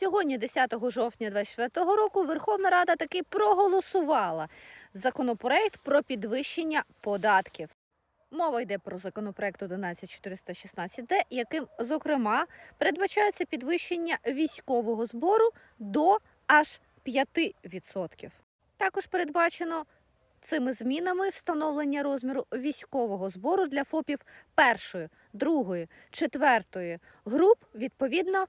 Сьогодні, 10 жовтня 2024 року, Верховна Рада таки проголосувала законопроект про підвищення податків. Мова йде про законопроект 11416Д, яким, зокрема, передбачається підвищення військового збору до аж 5%. Також передбачено цими змінами встановлення розміру військового збору для ФОПів першої, другої, четвертої груп відповідно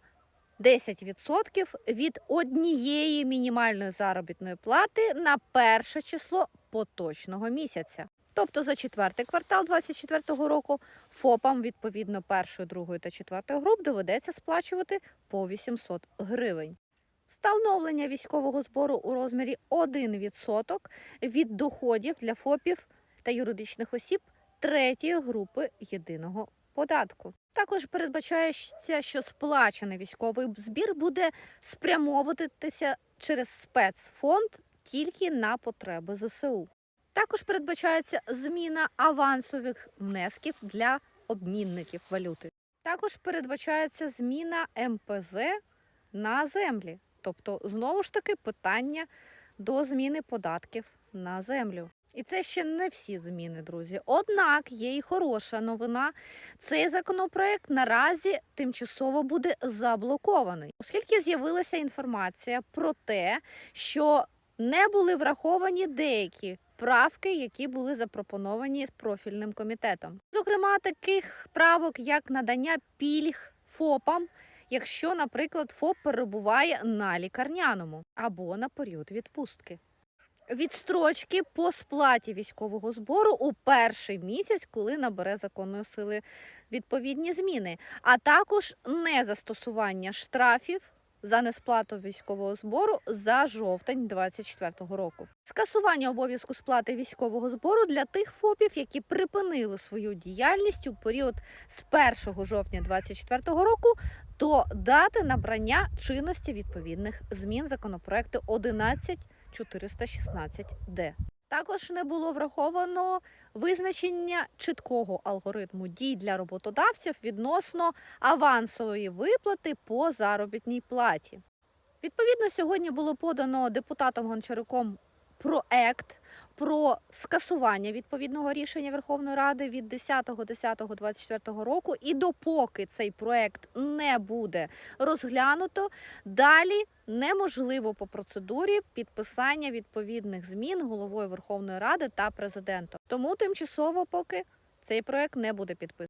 10% від однієї мінімальної заробітної плати на перше число поточного місяця. Тобто за четвертий квартал 2024 року ФОПам відповідно першої, другої та четвертої груп доведеться сплачувати по 800 гривень. Встановлення військового збору у розмірі 1% від доходів для ФОПів та юридичних осіб третьої групи єдиного податку. Також передбачається, що сплачений військовий збір буде спрямовуватися через спецфонд тільки на потреби ЗСУ. Також передбачається зміна авансових внесків для обмінників валюти. Також передбачається зміна МПЗ на землі. Тобто, знову ж таки, питання до зміни податків на землю. І це ще не всі зміни, друзі. Однак є і хороша новина. Цей законопроект наразі тимчасово буде заблокований, оскільки з'явилася інформація про те, що не були враховані деякі правки, які були запропоновані профільним комітетом. Зокрема, таких правок, як надання пільг ФОПам, якщо, наприклад, ФОП перебуває на лікарняному або на період відпустки. Відстрочки по сплаті військового збору у перший місяць, коли набере законної сили відповідні зміни, а також незастосування штрафів за несплату військового збору за жовтень 2024 року. Скасування обов'язку сплати військового збору для тих ФОПів, які припинили свою діяльність у період з 1 жовтня 2024 року до дати набрання чинності відповідних змін законопроекту 11416Д. Також не було враховано визначення чіткого алгоритму дій для роботодавців відносно авансової виплати по заробітній платі. Відповідно, сьогодні було подано депутатом Гончаруком проект про скасування відповідного рішення Верховної Ради від 10.10.24 року. І допоки цей проект не буде розглянуто, далі неможливо по процедурі підписання відповідних змін головою Верховної Ради та президентом. Тому тимчасово поки цей проект не буде підписаний.